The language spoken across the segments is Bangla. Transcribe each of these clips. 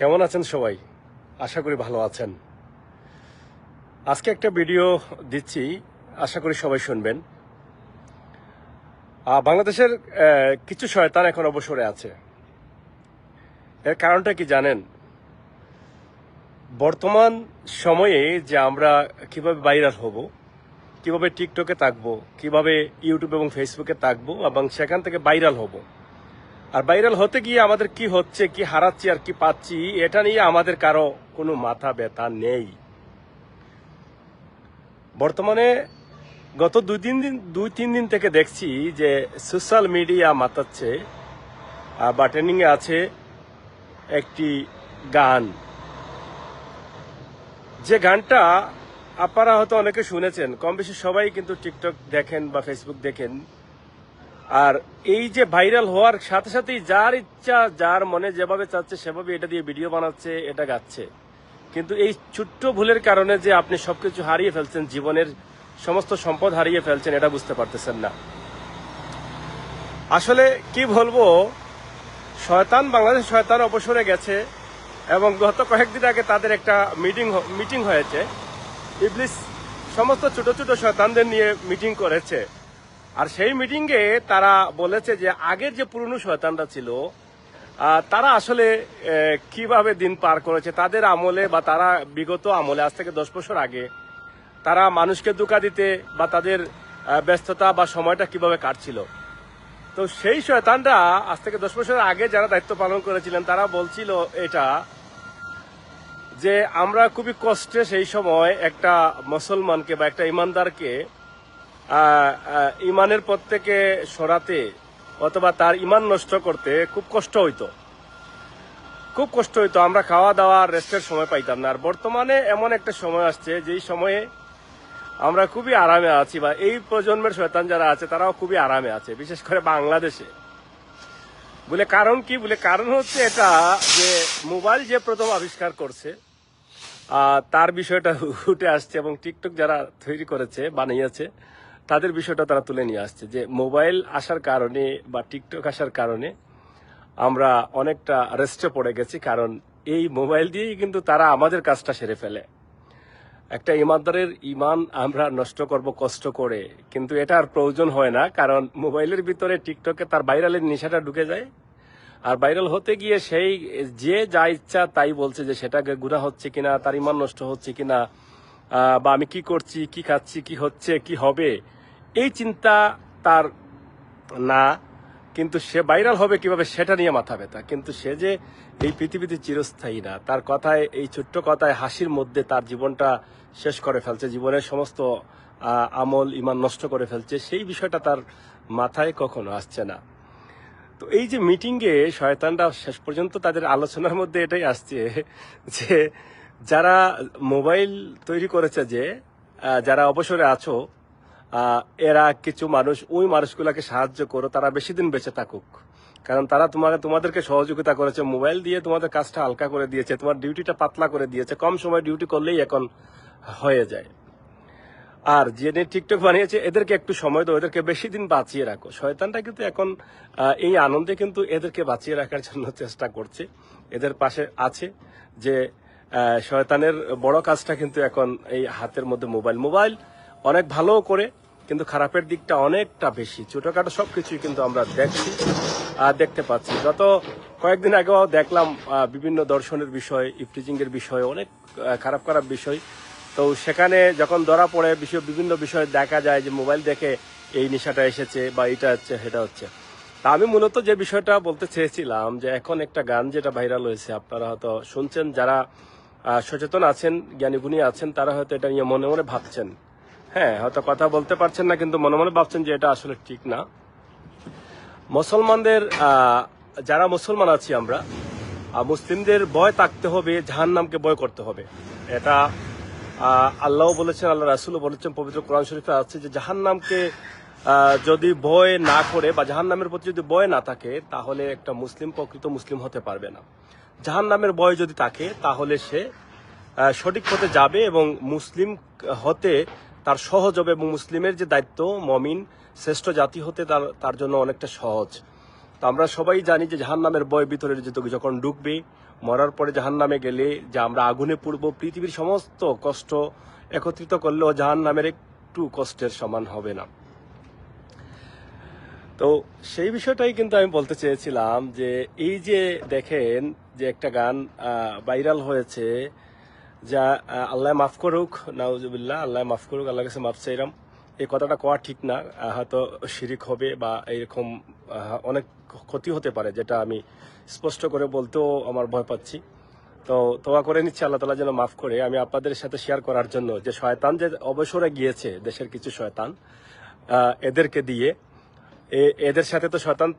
কেমন আছেন সবাই? আশা করি ভালো আছেন। আজকে একটা ভিডিও দিচ্ছি, আশা করি সবাই শুনবেন। বাংলাদেশের কিছু শয়তান এখন অবসরে আছে। এর কারণটা কি জানেন? বর্তমান সময়ে যে আমরা কীভাবে ভাইরাল হব, কীভাবে টিকটকে থাকব, কীভাবে ইউটিউব এবং ফেসবুকে থাকব এবং সেখান থেকে ভাইরাল হব আর ভাইরাল হতে গিয়ে আমাদের কি হচ্ছে, কি হারাচ্ছি আর কি পাচ্ছি, এটা নিয়ে আমাদের কারও কোনো মাথা ব্যথা নেই। বর্তমানে গত দুই তিন দিন, দুই তিন দিন থেকে দেখছি যে সোশ্যাল মিডিয়া মাতাচ্ছে বা ট্রেন্ডিং এ আছে একটি গান। যে গানটা আপনারা হয়তো অনেকে শুনেছেন কম বেশি সবাই কিন্তু টিকটক দেখেন বা ফেসবুক দেখেন। আর এই যে ভাইরাল হওয়ার সাথে সাথেই যার ইচ্ছা, যার মনে যেভাবে চাচ্ছে সেভাবে এটা দিয়ে ভিডিও বানাচ্ছে, এটা গাচ্ছে। কিন্তু এই ছোট্ট ভুলের কারণে যে আপনি সবকিছু হারিয়ে ফেলছেন, জীবনের সমস্ত সম্পদ হারিয়ে ফেলছেন, এটা বুঝতে পারতেছেন না। আসলে কি বলব, শয়তান বাংলাদেশ শয়তান অবসরে গেছে এবং গত কয়েকদিন আগে তাদের একটা মিটিং মিটিং হয়েছে। ইবলিস সমস্ত ছোট ছোট শয়তানদের নিয়ে মিটিং করেছে। আর সেই মিটিংয়ে তারা বলেছে যে আগের যে পুরনো শয়তানরা ছিল তারা আসলে কীভাবে দিন পার করেছে, তাদের আমলে বা তারা বিগত আমলে, আজ থেকে দশ বছর আগে, তারা মানুষকে দুকা দিতে বা তাদের ব্যস্ততা বা সময়টা কীভাবে কাটছিল। তো সেই শয়তানরা আজ থেকে দশ বছর আগে যারা দায়িত্ব পালন করেছিলেন, তারা বলছিল এটা যে আমরা খুবই কষ্টে সেই সময় একটা মুসলমানকে বা একটা ইমানদারকে ইমানের পথ থেকে সরাতে অথবা তার ইমান নষ্ট করতে খুব কষ্ট হইতো। খুব কষ্ট হইতো। আমরা খাওয়া দাওয়া রেস্টের সময় পাইতাম না। আর বর্তমানে এমন একটা সময় আসছে, যেই সময়ে আমরা খুবই আরামে আছি বা এই প্রজন্মের শয়তান যারা আছে, তারাও খুবই আরামে আছে, বিশেষ করে বাংলাদেশে। বলে কারণ কি? বলে কারণ হচ্ছে এটা যে মোবাইল যে প্রথম আবিষ্কার করছে তার বিষয়টা উঠে আসছে এবং টিকটক যারা তৈরি করেছে, বানিয়েছে তাদের বিষয়টা তারা তুলে নিয়ে আসছে যে মোবাইল আসার কারণে বা টিকটক আসার কারণে আমরা অনেকটা রেস্টে পড়ে গেছি, কারণ এই মোবাইল দিয়েই কিন্তু তারা আমাদের কাজটা সেরে ফেলে। একটা ইমানদারের ইমান আমরা নষ্ট করব কষ্ট করে, কিন্তু এটা আর প্রয়োজন হয় না, কারণ মোবাইলের ভিতরে টিকটকে তার ভাইরালের নেশাটা ঢুকে যায়। আর ভাইরাল হতে গিয়ে সেই যে যা ইচ্ছা তাই বলছে যে সেটাকে গুণা হচ্ছে কিনা, তার ইমান নষ্ট হচ্ছে কিনা বা আমি কি করছি, কি খাচ্ছি, কি হচ্ছে, কি হবে এই চিন্তা তার না, কিন্তু সে ভাইরাল হবে কীভাবে সেটা নিয়ে মাথা ব্যথা। কিন্তু সে যে এই পৃথিবীতে চিরস্থায়ী না, তার কথায়, এই ছোট্ট কথায় হাসির মধ্যে তার জীবনটা শেষ করে ফেলছে, জীবনের সমস্ত আমল ইমান নষ্ট করে ফেলছে, সেই বিষয়টা তার মাথায় কখনো আসছে না। তো এই যে মিটিংয়ে শয়তানরা শেষ পর্যন্ত তাদের আলোচনার মধ্যে এটাই আসছে যে যারা মোবাইল তৈরি করেছে যে যারা অবসরে আছো এরা কিছু মানুষ, ওই মানুষগুলোকে সাহায্য করো, তারা বেশি দিন বেঁচে থাকুক। কারণ তারা তোমাকে, তোমাদেরকে সহযোগিতা করেছে, মোবাইল দিয়ে তোমাদের কাজটা হালকা করে দিয়েছে, তোমার ডিউটিটা পাতলা করে দিয়েছে, কম সময় ডিউটি করলেই এখন হয়ে যায়। আর যিনি টিকটক বানিয়েছে, এদেরকে একটু সময় দাও, এদেরকে বেশি দিন বাঁচিয়ে রাখো। শয়তানটা কিন্তু এখন এই আনন্দে কিন্তু এদেরকে বাঁচিয়ে রাখার জন্য চেষ্টা করছে। এদের পাশে আছে যে শয়তানের বড় কাজটা কিন্তু এখন এই হাতের মধ্যে মোবাইল। মোবাইল অনেক ভালো করে কিন্তু খারাপের দিকটা অনেকটা বেশি। ছোটখাটো সবকিছুই কিন্তু আমরা দেখছি আর দেখতে পাচ্ছি। যত কয়েকদিন আগেও দেখলাম বিভিন্ন দর্শনের বিষয় ইফটিজিং এর বিষয়, অনেক খারাপ খারাপ বিষয়। তো সেখানে যখন ধরা পড়ে, বিষয়, বিভিন্ন বিষয় দেখা যায় যে মোবাইল দেখে এই নেশাটা এসেছে বা এটা হচ্ছে, সেটা হচ্ছে। তা আমি মূলত যে বিষয়টা বলতে চেয়েছিলাম যে এখন একটা গান যেটা ভাইরাল হয়েছে, আপনারা হয়তো শুনছেন, যারা সচেতন আছেন, জ্ঞানীগুণী আছেন, তারা হয়তো এটা নিয়ে মনে মনে ভাবছেন। হ্যাঁ হয়তো কথা বলতে পারছেন না, কিন্তু মনে মনে ভাবছেন যে এটা আসলে ঠিক না। মুসলমানদের যারা মুসলমান আছি আমরা মুসলিমদের ভয় থাকতে হবে জাহান নামকে ভয় করতে হবে। এটা আল্লাহ বলেছেন, আল্লাহ রাসুলও বলেছেন, পবিত্র কোরআন শরীফে আছে যে জাহান নামকে যদি ভয় না করে বা জাহান নামের প্রতি যদি ভয় না থাকে, তাহলে একটা মুসলিম প্রকৃত মুসলিম হতে পারবে না। জাহান নামের ভয় যদি থাকে, তাহলে সে সঠিক পথে যাবে এবং মুসলিম হতে তার সহজ হবে এবং মুসলিমের যে দায়িত্ব, মমিন, শ্রেষ্ঠ জাতি হতে তার তার জন্য অনেকটা সহজ। তো আমরা সবাই জানি যে জাহান নামের বয় ভিতরে যখন ঢুকবে, মরার পরে জাহান নামে গেলে যে আমরা আগুনে পূর্ব পৃথিবীর সমস্ত কষ্ট একত্রিত করলেও জাহান নামের একটু কষ্টের সমান হবে না। তো সেই বিষয়টাই কিন্তু আমি বলতে চেয়েছিলাম যে এই যে দেখেন যে একটা গান ভাইরাল হয়েছে যা আল্লাহ মাফ করুক, নাউজুবিল্লাহ, আল্লাহ মাফ করুক আল্লাহ কাছে মাফ চাইলাম এই কথাটা কোয়া ঠিক না হয়তো শিরিক হবে বা এরকম অনেক ক্ষতি হতে পারে, যেটা আমি স্পষ্ট করে বলতেও আমার ভয় পাচ্ছি। তো তোয়া করে নিচ্ছে, আল্লাহ তালা যেন মাফ করে। আমি আপনাদের সাথে শেয়ার করার জন্য যে শয়তান যে অবসরে গিয়েছে, দেশের কিছু শয়তান এদেরকে দিয়ে এদের সাথে তো শয়তান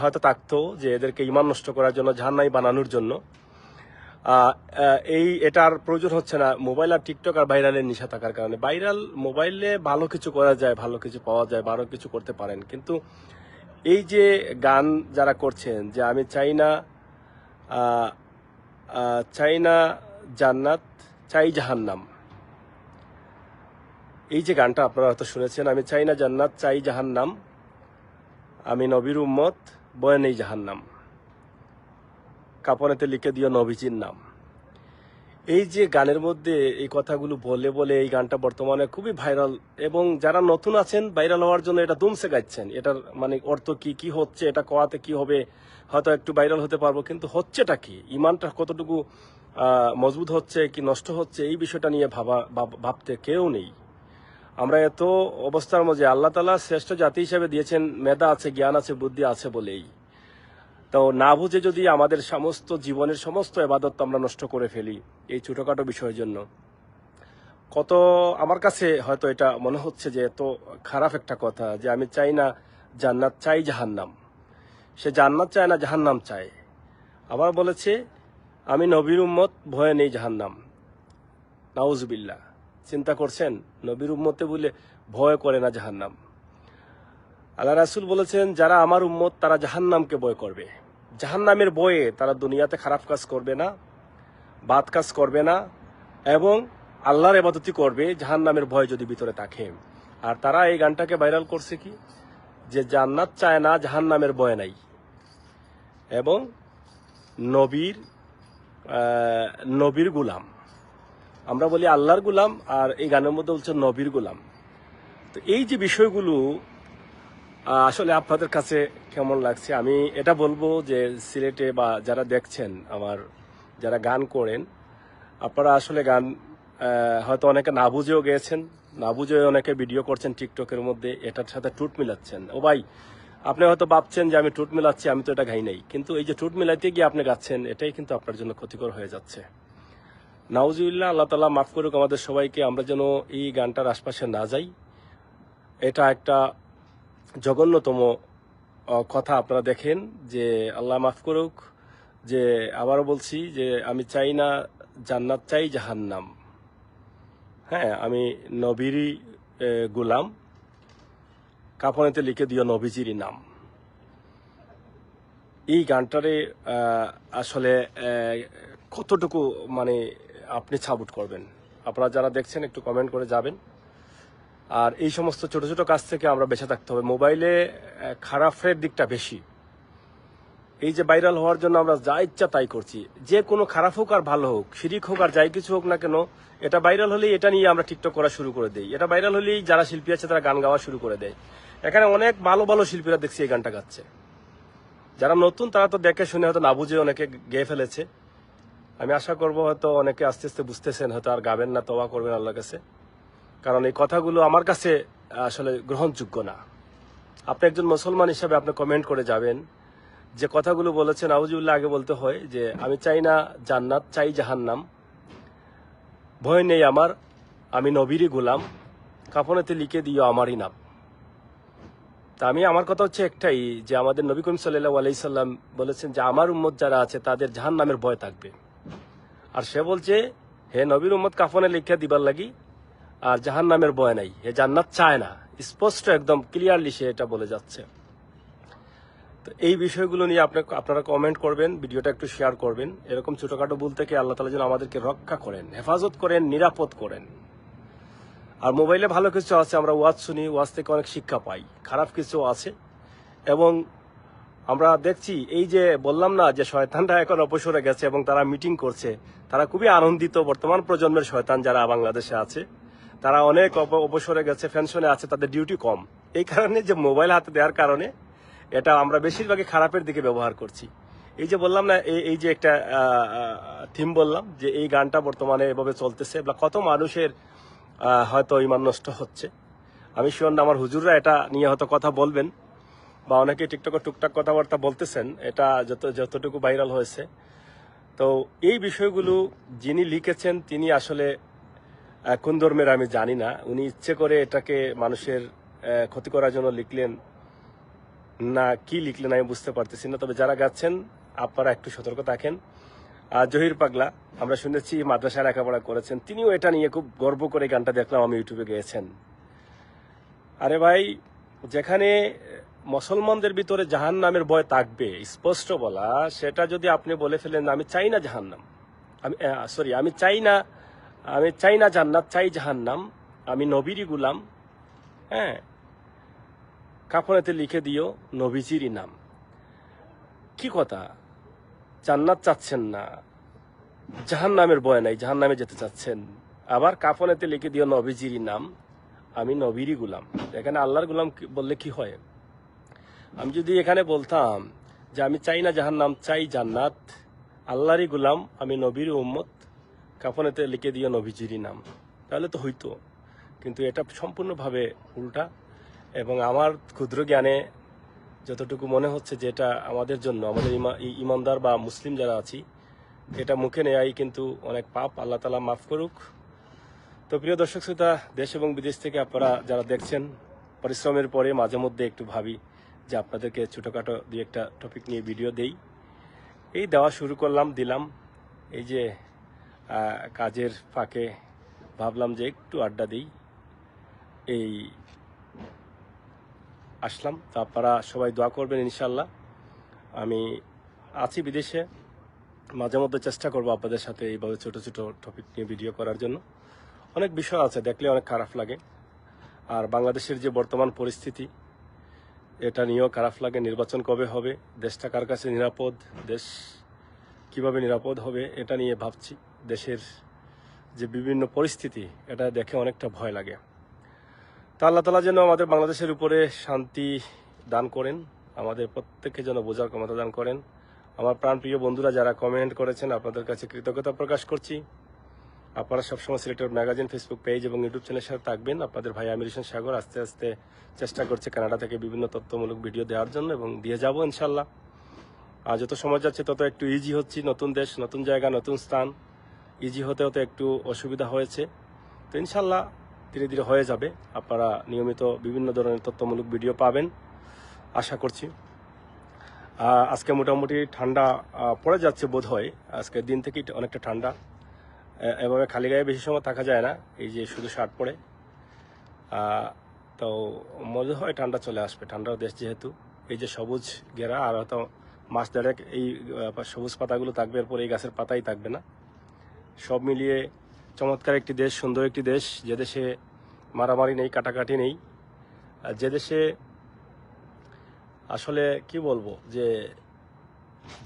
হয়তো থাকতো যে এদেরকে ইমান নষ্ট করার জন্য জাহান্নাই বানানোর জন্য। এই এটার প্রয়োজন হচ্ছে না। মোবাইল আর টিকটক আর ভাইরালের নিশা থাকার কারণে। ভাইরাল মোবাইলে ভালো কিছু করা যায়, ভালো কিছু পাওয়া যায় ভালো কিছু করতে পারেন। কিন্তু এই যে গান যারা করছেন যে আমি চাই না চাই না জান্নাত, চাই জাহান্নাম। এই যে গানটা আপনারা হয়তো শুনেছেন, আমি চাই না জান্নাত, চাই জাহান্নাম। আমি নবীর উম্মত, বয়ে নেই জাহান্নাম। কাপনেতে লিখে দিও নবীজির নাম। এই যে গানের মধ্যে এই কথাগুলো বলে বলে এই গানটা বর্তমানে খুবই ভাইরাল এবং যারা নতুন আছেন, ভাইরাল হওয়ার জন্য এটা দুমসে গাইছেন। এটার মানে অর্থ কি কি হচ্ছে, এটা কোয়াতে কি হবে, হয়তো একটু ভাইরাল হতে পারব, কিন্তু হচ্ছেটা কি? ইমানটা কতটুকু মজবুত হচ্ছে কি নষ্ট হচ্ছে, এই বিষয়টা নিয়ে ভাবা, ভাব- ভাবতে কেউ নেই। আমরা এত অবস্থার মধ্যে আল্লাহ তালা শ্রেষ্ঠ জাতি হিসেবে দিয়েছেন, মেধা আছে, জ্ঞান আছে, বুদ্ধি আছে বলেই। তো না বুঝে যদি আমাদের সমস্ত জীবনের সমস্ত এবাদত আমরা নষ্ট করে ফেলি, এই ছোটখাটো বিষয়ের জন্য। কত আমার কাছে হয়তো এটা মনে হচ্ছে যে এত খারাপ একটা কথা যে আমি চাই না জান্নাত চাই জাহান্নাম। সে জান্নাত চায় না জাহান্নাম চায়। আবার বলেছে, আমি নবীর উম্মত, ভয়ে নেই জাহান্নাম। নাউজবিল্লা চিন্তা করছেন, নবীর উম্মতে বলে ভয় করে না জাহান্নাম। আল্লাহ রাসুল বলেছেন, যারা আমার উম্মত, তারা জাহান্নামকে ভয় করবে। জাহান্নামের বয়ে তারা দুনিয়াতে খারাপ কাজ করবে না, বাদ কাজ করবে না, এবং আল্লাহর এবাদতি করবে জাহান্নামের ভয় যদি ভিতরে থাকে। আর তারা এই গানটাকে ভাইরাল করছে কি? যে জান্নাত চায় না, জাহান্নামের ভয় নাই। এবং নবীর নবীর গুলাম। আমরা বলি আল্লাহর গুলাম, আর এই গানের মধ্যে বলছে নবীর গুলাম। তো এই যে বিষয়গুলো আসলে আপনাদের কাছে কেমন লাগছে? আমি এটা বলব যে সিলেটে বা যারা দেখছেন আমার, যারা গান করেন, আপনারা আসলে গান হয়তো অনেকে না বুঝেও গেয়েছেন না বুঝে অনেকে ভিডিও করছেন টিকটকের মধ্যে, এটার সাথে টুট মিলাচ্ছেন। ও ভাই, আপনি হয়তো ভাবছেন যে আমি টুট মিলাচ্ছি, আমি তো এটা গাই নাই। কিন্তু এই যে টুট মিলাইতে গিয়ে আপনি গাচ্ছেন, এটাই কিন্তু আপনার জন্য ক্ষতিকর হয়ে যাচ্ছে। নাউজুবিল্লাহ, আল্লাহ তালা মাফ করুক আমাদের সবাইকে, আমরা যেন এই গানটার আশপাশে না যাই। এটা একটা জঘন্যতম কথা আপনারা দেখেন যে আল্লাহ মাফ করুক, যে আবারও বলছি যে আমি চাই না জান্নাত, চাই জাহান্নাম। হ্যাঁ আমি নবীরই গুলাম। কাপনেতে লিখে দিও নবীজিরই নাম। এই গানটারে আসলে কতটুকু মানে আপনি সাবুট করবেন? আপনারা যারা দেখছেন, একটু কমেন্ট করে যাবেন। আর এই সমস্ত ছোট ছোট কাজ থেকে আমরা বেঁচে থাকতে হবে। মোবাইলে খারাপের দিকটা বেশি। এই যে ভাইরাল হওয়ার জন্য আমরা যা ইচ্ছা তাই করছি। যে কোনো খারাপ হোক আর ভালো হোক, শিরিক হোক আর যাই কিছু হোক না কেন, এটা ভাইরাল হলেই এটা নিয়ে আমরা টিকটক করা শুরু করে দিই। এটা ভাইরাল হলেই যারা শিল্পী আছে তারা গান গাওয়া শুরু করে দেয়। এখানে অনেক ভালো ভালো শিল্পীরা দেখছি এই গানটা গাচ্ছে। যারা নতুন তারা তো দেখে শুনে হয়তো না বুঝে অনেকে গেয়ে ফেলেছে। আমি আশা করব হয়তো অনেকে আস্তে আস্তে বুঝতেছেন, হয়তো আর গাবেন না তবা করবেন আল্লাহর কাছে। কারণ এই কথাগুলো আমার কাছে আসলে গ্রহণযোগ্য না। আপনি একজন মুসলমান হিসাবে আপনি কমেন্ট করে যাবেন যে কথাগুলো বলেছেন আউজুল্লাহ আগে বলতে হয় যে, আমি চাই না জান্নাত, চাই জাহান্নাম। ভয় নেই আমার, আমি নবীরই গোলাম। কাপনেতে লিখে দিও আমারই নাম। তা আমি, আমার কথা হচ্ছে একটাই যে, আমাদের নবী করিম সাল্লাহ আলাইসাল্লাম বলেছেন যে, আমার উম্মত যারা আছে, তাদের জাহান নামের ভয় থাকবে। আর সে বলছে, হে নবীর উম্মত, কাফনে লিখে দিবার লাগি আর জাহান নামের ভয় নাই। হে জান্নাত চায় না। স্পষ্ট একদম ক্লিয়ারলি সে এটা বলে যাচ্ছে। তো এই বিষয়গুলো নিয়ে আপনি, আপনারা কমেন্ট করবেন, ভিডিওটা একটু শেয়ার করবেন। এরকম ছোটখাটো ভুল থেকে আল্লাহ তালা যেন আমাদেরকে রক্ষা করেন, হেফাজত করেন, নিরাপদ করেন। আর মোবাইলে ভালো কিছু আছে, আমরা ওয়াজ শুনি, ওয়াজ থেকে অনেক শিক্ষা পাই। খারাপ কিছু আছে। এবং আমরা দেখছি, এই যে বললাম না যে শয়তানরা এখন অপসরে গেছে এবং তারা মিটিং করছে, তারা খুবই আনন্দিত বর্তমান প্রজন্মের শয়তান যারা বাংলাদেশে আছে। তারা অনেক অবসরে গেছে পেনশনে আছে, তাদের ডিউটি কম। এই কারণে যে মোবাইল হাতে দেওয়ার কারণে এটা আমরা বেশিরভাগই খারাপের দিকে ব্যবহার করছি। এই যে বললাম না, এই যে একটা থিম বললাম, যে এই গানটা বর্তমানে এভাবে চলতেছে, বা কত মানুষের হয়তো ইমান নষ্ট হচ্ছে। আমি শিওর আমার হুজুররা এটা নিয়ে হয়তো কথা বলবেন, বা অনেকে টিকটকে টুকটাক কথাবার্তা বলতেছেন, এটা যত যতটুকু ভাইরাল হয়েছে। তো এই বিষয়গুলো যিনি লিখেছেন, তিনি আসলে কোন ধর্মের আমি জানি না। উনি ইচ্ছে করে এটাকে মানুষের ক্ষতি করার জন্য লিখলেন। না, কি লিখলেন আমি বুঝতে পারতেছি না। তবে যারা গাচ্ছেন, আপনারা একটু সতর্ক থাকেন। আর জহির পাগলা, আমরা শুনেছি মাদ্রাসায় লেখাপড়া করেছেন। তিনিও এটা নিয়ে খুব গর্ব করে গানটা দেখলাম, আমি ইউটিউবে গেয়েছেন। আরে ভাই, যেখানে মুসলমানদের ভিতরে জাহান নামের ভয় থাকবে, স্পষ্ট বলা, সেটা যদি আপনি বলে ফেলেন, আমি চাই না জাহান্নাম। আমি সরি আমি চাই না আমি চাই না জান্নাত, চাই জাহান্নাম। আমি নবীরই গুলাম। হ্যাঁ কাফনেতে লিখে দিও নবীজিরই নাম। কি কথা? জান্নাত চাচ্ছেন না। জাহান নামের ভয় নাই জাহান নামে যেতে চাচ্ছেন। আবার কাফনেতে লিখে দিও নবীজিরই নাম। আমি নবীরই গুলাম। এখানে আল্লাহর গুলাম বললে কি হয়? আমি যদি এখানে বলতাম যে আমি চাই না জাহান নাম চাই জান্নাত, আল্লাহরই গুলাম, আমি নবীর উম্মত কাফনেতে লিখে দিও নবীজিরই নাম। তাহলে তো হইতো। কিন্তু এটা সম্পূর্ণভাবে উল্টা। এবং আমার ক্ষুদ্র জ্ঞানে যতটুকু মনে হচ্ছে যে এটা আমাদের জন্য, আমাদের ইমানদার বা মুসলিম যারা আছি, এটা মুখে নেয়াই কিন্তু অনেক পাপ। আল্লাহ তালা মাফ করুক। তো প্রিয় দর্শক শ্রোতা, দেশ এবং বিদেশ থেকে আপনারা যারা দেখছেন, পরিশ্রমের পরে মাঝে মধ্যে একটু ভাবি যে আপনাদেরকে ছোটোখাটো দিয়ে একটা টপিক নিয়ে ভিডিও দেই। এই দেওয়া শুরু করলাম, দিলাম। এই যে কাজের ফাঁকে ভাবলাম যে একটু আড্ডা দিই। এই আসলাম। তো আপনারা সবাই দোয়া করবেন ইনশাল্লাহ আমি আছি বিদেশে। মাঝে মধ্যে চেষ্টা করব আপনাদের সাথে এইভাবে ছোট ছোট টপিক নিয়ে ভিডিও করার জন্য। অনেক বিষয় আছে, দেখলে অনেক খারাপ লাগে। আর বাংলাদেশের যে বর্তমান পরিস্থিতি, এটা নিয়েও খারাপ লাগে। নির্বাচন কবে হবে? দেশটা কার কাছে নিরাপদ? দেশ কীভাবে নিরাপদ হবে? এটা নিয়ে ভাবছি। দেশের যে বিভিন্ন পরিস্থিতি, এটা দেখে অনেকটা ভয় লাগে। তা আল্লাহ তালা যেন আমাদের বাংলাদেশের উপরে শান্তি দান করেন, আমাদের প্রত্যেককে যেন বোঝার ক্ষমতা দান করেন। আমার প্রাণপ্রিয় বন্ধুরা যারা কমেন্ট করেছেন, আপনাদের কাছে কৃতজ্ঞতা প্রকাশ করছি। আপনারা সবসময় সিলেক্টেড ম্যাগাজিন ফেসবুক পেজ এবং ইউটিউব চ্যানেলের সাথে থাকবেন। আপনাদের ভাই আমির হোসেন সাগর আস্তে আস্তে চেষ্টা করছে কানাডা থেকে বিভিন্ন তথ্যমূলক ভিডিও দেওয়ার জন্য এবং দিয়ে যাব ইনশাল্লাহ আর যত সময় যাচ্ছে, তত একটু ইজি হচ্ছি। নতুন দেশ, নতুন জায়গা, নতুন স্থান। ইজি হতে হতে একটু অসুবিধা হয়েছে। তো ইনশাল্লাহ ধীরে ধীরে হয়ে যাবে। আপনারা নিয়মিত বিভিন্ন ধরনের তথ্যমূলক ভিডিও পাবেন, আশা করছি। আজকে মোটামুটি ঠান্ডা পড়ে যাচ্ছে বোধ হয় আজকের দিন থেকেই অনেকটা ঠান্ডা। এভাবে খালি গায়ে বেশি সময় থাকা যায় না। এই যে শুধু শার্ট পরে। তো মনে হয় ঠান্ডা চলে আসবে। ঠান্ডার দেশ যেহেতু। এই যে সবুজ ঘেরা, আর হয়তো মাস দেড়েক এই সবুজ পাতাগুলো থাকবে, এরপর এই গাছের পাতাই থাকবে না। সব মিলিয়ে চমৎকার একটি দেশ, সুন্দর একটি দেশ। যে দেশে মারামারি নেই, কাটাকাটি নেই, আর যে দেশে আসলে কি বলব, যে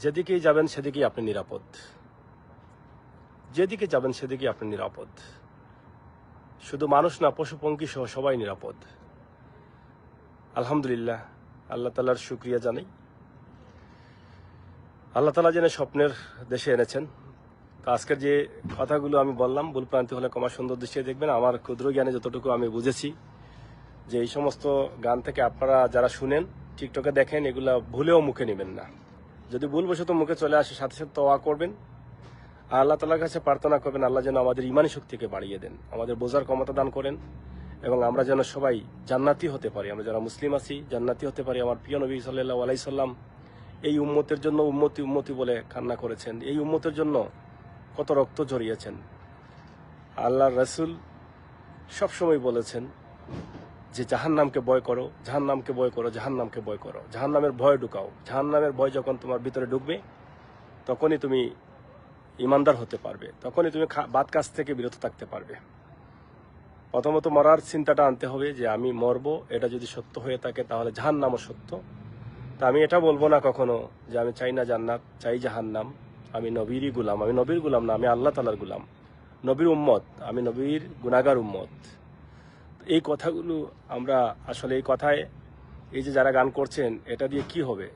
যেদিকেই যাবেন সেদিকেই আপনি নিরাপদ। যেদিকে যাবেন সেদিকেই আপনি নিরাপদ। শুধু মানুষ না পশু পঙ্খী সহ সবাই নিরাপদ। আলহামদুলিল্লাহ, আল্লাহ তালার শুক্রিয়া জানাই। আল্লাহ তালা যেন স্বপ্নের দেশে এনেছেন। তো আজকের যে কথাগুলো আমি বললাম, ভুল প্রান্তি হলে কমা সুন্দর দৃশ্যে দেখবেন। আমার ক্ষুদ্র জ্ঞানে যতটুকু আমি বুঝেছি যে এই সমস্ত গান থেকে আপনারা যারা শুনেন, টিকটকে দেখেন, এগুলা ভুলেও মুখে নেবেন না। যদি ভুলবশত মুখে চলে আসে, সাথে সাথে তোয়া করবেন। আর আল্লাহ তালার কাছে প্রার্থনা করবেন, আল্লাহ যেন আমাদের ইমানি শক্তিকে বাড়িয়ে দেন, আমাদের বোঝার ক্ষমতা দান করেন এবং আমরা যেন সবাই জান্নাতি হতে পারি। আমরা যারা মুসলিম আছি, জান্নাতি হতে পারি। আমার প্রিয় নবী সাল্লাহ আলাই সাল্লাম এই উম্মতের জন্য উম্মতি উম্মতি বলে কান্না করেছেন। এই উম্মতের জন্য কত রক্ত ঝরিয়েছেন। আল্লাহ রসুল সবসময় বলেছেন যে জাহান নামকে ভয় করো জাহান নামকে ভয় করো, জাহান্নামকে ভয় করো। জাহান্নামের ভয় ঢুকাও। জাহান নামের ভয় যখন তোমার ভিতরে ঢুকবে, তখনই তুমি ইমানদার হতে পারবে। তখনই তুমি বাদ কাজ থেকে বিরত থাকতে পারবে। প্রথমত মরার চিন্তাটা আনতে হবে যে, আমি মরবো, এটা যদি সত্য হয়ে থাকে তাহলে জাহান নামও সত্য। তা আমি এটা বলব না কখনো যে, আমি চাই না জান্নাত, চাই জাহান্নাম। আমি নবীরই গুলাম, আমি নবীর গুলাম না, আমি আল্লাহ তালার গুলাম। নবীর উম্মত, আমি নবীর গুনাগার উম্মত। এই কথাগুলো আমরা আসলে এই কথায়, এই যে যারা গান করছেন, এটা দিয়ে কি হবে?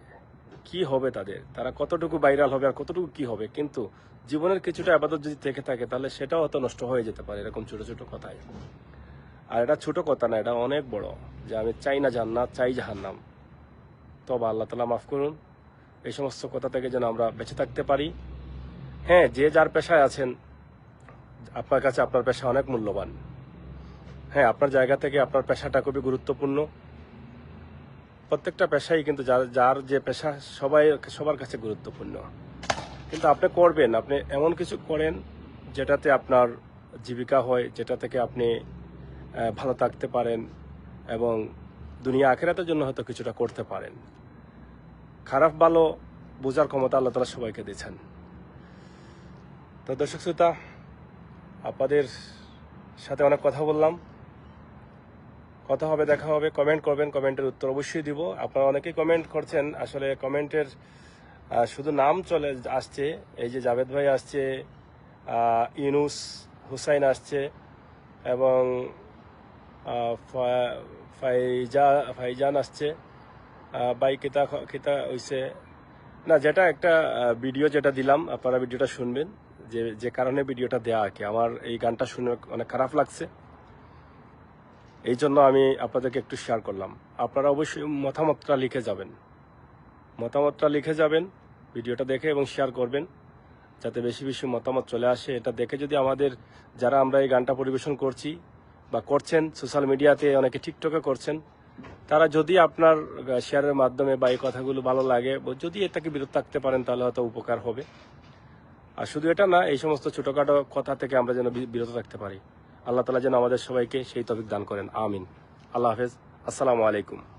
কি হবে তাদের? তারা কতটুকু ভাইরাল হবে আর কতটুকু কি হবে? কিন্তু জীবনের কিছুটা আবাদত যদি থেকে থাকে, তাহলে সেটাও হয়তো নষ্ট হয়ে যেতে পারে, এরকম ছোট ছোট কথায়। আর এটা ছোট কথা না, এটা অনেক বড় যে আমি চাই না জান্নাত, চাই জাহান্নাম। তবে আল্লাহ তালা মাফ করুন। এই সমস্ত কথা থেকে যেন আমরা বেঁচে থাকতে পারি। হ্যাঁ যে যার পেশায় আছেন, আপনার কাছে আপনার পেশা অনেক মূল্যবান। হ্যাঁ আপনার জায়গা থেকে আপনার পেশাটা খুবই গুরুত্বপূর্ণ। প্রত্যেকটা পেশাই কিন্তু যার যার যে পেশা, সবাই সবার কাছে গুরুত্বপূর্ণ। কিন্তু আপনি করবেন, আপনি এমন কিছু করেন যেটাতে আপনার জীবিকা হয়, যেটা থেকে আপনি ভালো থাকতে পারেন এবং দুনিয়া আখেরাতের জন্য হয়তো কিছুটা করতে পারেন। খারাপ, ভালো বোঝার ক্ষমতা আল্লাহ তালা সবাইকে দিয়েছেন। তো দর্শক শ্রোতা, আপনাদের সাথে অনেক কথা বললাম। কথা হবে, দেখা হবে কমেন্ট করবেন কমেন্টের উত্তর অবশ্যই দিব। আপনারা অনেকেই কমেন্ট করছেন, আসলে কমেন্টের শুধু নাম চলে আসছে, এই যে জাভেদ ভাই আসছে ইনুস হুসাইন আসছে, এবং ফাইজা, ফাইজান আসছে। বাই কিতা কিতা হইছে। না, যেটা একটা ভিডিও যেটা দিলাম, আপনারা ভিডিওটা শুনবেন। যে যে কারণে ভিডিওটা দেয়া আর কি। আমার এই গানটা শুনে অনেক খারাপ লাগছে। এই জন্য আমি আপনাদেরকে একটু শেয়ার করলাম। আপনারা অবশ্যই মতামতটা লিখে যাবেন। মতামতটা লিখে যাবেন ভিডিওটা দেখে এবং শেয়ার করবেন, যাতে বেশি বেশি মতামত চলে আসে। এটা দেখে যদি আমাদের, যারা আমরা এই গানটা পরিবেশন করছি বা করছেন সোশ্যাল মিডিয়াতে অনেকে টিকটকে করছেন তারা যদি আপনার শেয়ারের মাধ্যমে বা এই কথাগুলো ভালো লাগে যদি এটাকে বিরত থাকতে পারেন, তাহলে হয়তো উপকার হবে। আর শুধু এটা না, এই সমস্ত ছোটখাটো কথা থেকে আমরা যেন বিরত থাকতে পারি। আল্লাহ তালা যেন আমাদের সবাইকে সেই তফিক দান করেন। আমিন। আল্লাহ হাফেজ। আসসালামু আলাইকুম।